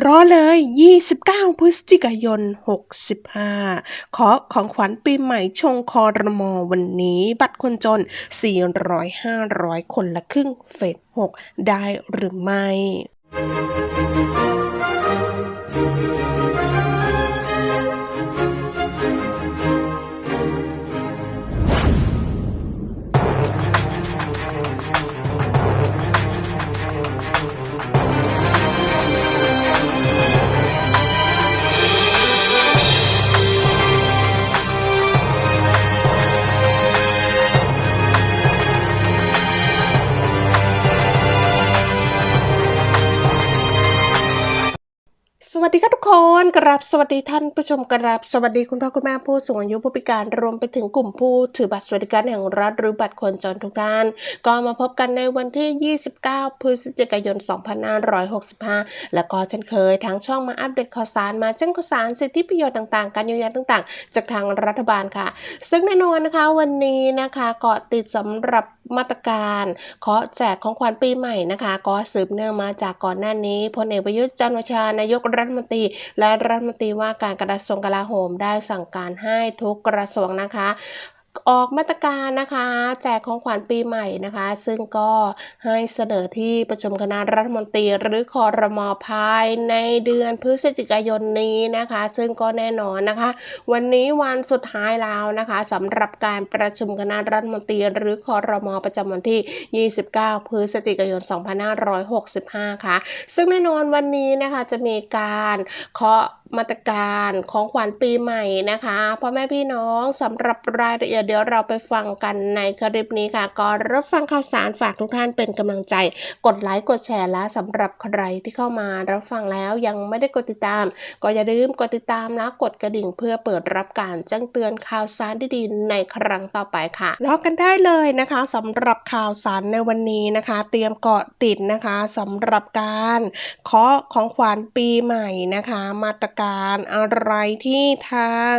รอเลย 29 พฤศจิกายน 65 ขอของขวัญปีใหม่ชงคอรมอวันนี้ บัตรคนจน 400 500 คนละครึ่งเฟส6ได้หรือไม่ สวัสดีค่ะทุกคนกราบสวัสดีท่านผู้ชมกราบสวัสดีคุณพ่อคุณแม่ผู้สูงอายุผู้พิการรวมไปถึงกลุ่มผู้ถือบัตรสวัสดิการแห่งรัฐหรือบัตรคนจนทุกท่าน ก็มาพบกันในวันที่ 29 พฤศจิกายน 2565 แล้วก็เช่นเคยทางช่องมาอัปเดตข่าวสารมาแจ้งข่าวสารสิทธิประโยชน์ต่างๆ การเยียวยาต่างๆ จากทางรัฐบาลค่ะ ซึ่งแน่นอนนะคะวันนี้นะคะเกาะติดสำหรับมาตรการเคาะแจกของขวัญปีใหม่นะคะ ก็สืบเนื่องมาจากก่อนหน้านี้พลเอกประยุทธ์จันทร์โอชานายกรัฐมนตรี และรัฐมนตรีว่าการกระทรวงกลาโหมได้สั่งการให้ทุกกระทรวงนะคะ ออกมาตรการนะคะ แจกของขวัญปีใหม่นะคะ ซึ่งก็ให้เสนอที่ประชุมคณะรัฐมนตรีหรือคอรมอภายในเดือนพฤศจิกายนนี้นะคะ ซึ่งก็แน่นอนนะคะ วันนี้วันสุดท้ายแล้วนะคะสำหรับการประชุมคณะรัฐมนตรีหรือคอรมอประจำวันที่ 29 พฤศจิกายน 2565 ค่ะ ซึ่งแน่นอนวันนี้นะคะจะมีการเคาะ มาตรการของขวัญปีใหม่นะคะพ่อแม่พี่น้องสำหรับรายละเอียดเดี๋ยวเราไปฟังกันในคลิปนี้ค่ะก่อนรับฟังข่าวสารฝากทุกท่านเป็นกำลังใจ กดไลค์กดแชร์และสำหรับใครที่เข้ามารับฟังแล้วยังไม่ได้กดติดตาม ก็อย่าลืมกดติดตามและกดกระดิ่งเพื่อเปิดรับการแจ้งเตือนข่าวสารดีๆในครั้งต่อไปค่ะรอกันได้เลยนะคะสำหรับข่าวสารในวันนี้นะคะ เตรียมเกาะติดนะคะสำหรับการเคาะของขวัญปีใหม่นะคะ มาตรการอะไรที่ทาง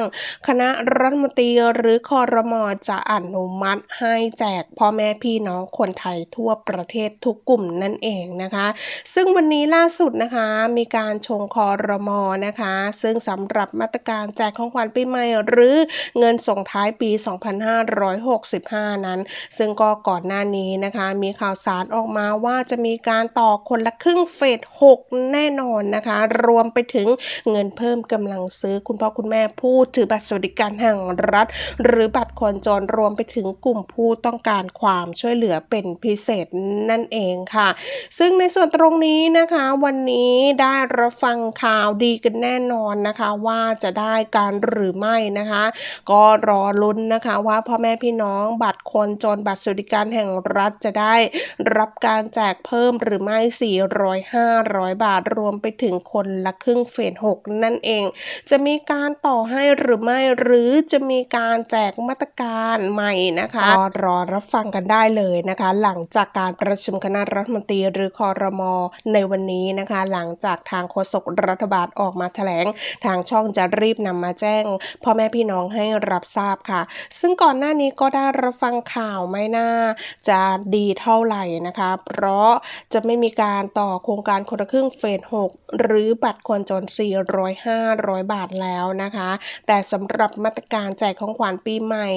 คณะรัฐมนตรีหรือคอรมอจะอนุมัติให้แจกพ่อแม่พี่น้องคนไทยทั่วประเทศทุกกลุ่มนั่นเองนะคะ ซึ่งวันนี้ล่าสุดนะคะมีการชงคอรมอนะคะ ซึ่งสำหรับมาตรการแจกของขวัญปีใหม่หรือเงินส่งท้ายปี 2565 นั้น ซึ่งก็ก่อนหน้านี้นะคะมีข่าวสารออกมาว่าจะมีการต่อคนละครึ่งเฟส6แน่นอนนะคะ รวมไปถึงเงินเพิ่มกำลังซื้อคุณพ่อคุณแม่ผู้ถือบัตรสวัสดิการแห่งรัฐ หรือบัตรคนจนรวมไปถึงกลุ่มผู้ต้องการความช่วยเหลือเป็นพิเศษนั่นเองค่ะ ซึ่งในส่วนตรงนี้นะคะวันนี้ได้รับฟังข่าวดีกันแน่นอนนะคะว่าจะได้การหรือไม่นะคะ ก็รอลุ้นนะคะว่าพ่อแม่พี่น้องบัตรคนจนบัตรสวัสดิการแห่งรัฐจะได้รับการแจกเพิ่มหรือไม่ 400 500 บาทรวมไปถึงคนละครึ่งเฟส6นั่นเอง จะมีการต่อให้หรือไม่หรือจะมีการแจกมาตรการใหม่นะคะรอรับฟังกันได้เลยนะคะ หลังจากการประชุมคณะรัฐมนตรีหรือคอรมอในวันนี้นะคะ หลังจากทางโฆษกรัฐบาลออกมาแถลง ทางช่องจะรีบนำมาแจ้งพ่อแม่พี่น้องให้รับทราบค่ะ ซึ่งก่อนหน้านี้ก็ได้รับฟังข่าวไม่น่าจะดีเท่าไหร่นะคะ เพราะจะไม่มีการต่อโครงการคนละครึ่งเฟส6หรือบัตรคนจน400 400 500 บาทแล้วนะคะ แต่สำหรับมาตรการแจกของขวัญปีใหม่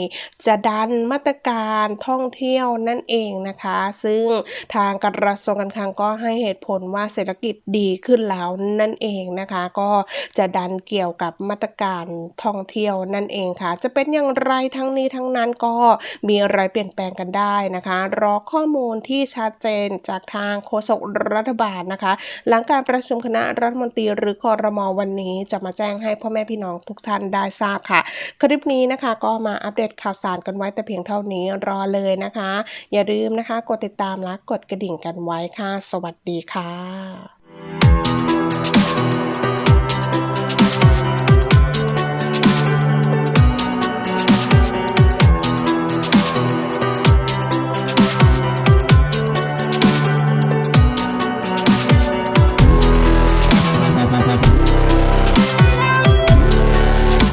จะดันมาตรการท่องเที่ยวนั่นเองนะคะ ซึ่งทางกระทรวงการคลังก็ให้เหตุผลว่าเศรษฐกิจดีขึ้นแล้วนั่นเองนะคะ ก็จะดันเกี่ยวกับมาตรการท่องเที่ยวนั่นเองค่ะ จะเป็นอย่างไรทั้งนี้ทั้งนั้นก็มีอะไรเปลี่ยนแปลงกันได้นะคะ รอข้อมูลที่ชัดเจนจากทางโฆษกรัฐบาลนะคะ หลังการประชุมคณะรัฐมนตรีหรือคอรมอวันนี้จะมาแจ้งให้พ่อแม่พี่น้องทุกท่านได้ทราบค่ะ คลิปนี้นะคะก็มาอัปเดตข่าวสารกันไว้แต่เพียงเท่านี้รอเลยนะคะ อย่าลืมนะคะ กดติดตามและกดกระดิ่งกันไว้ค่ะ สวัสดีค่ะ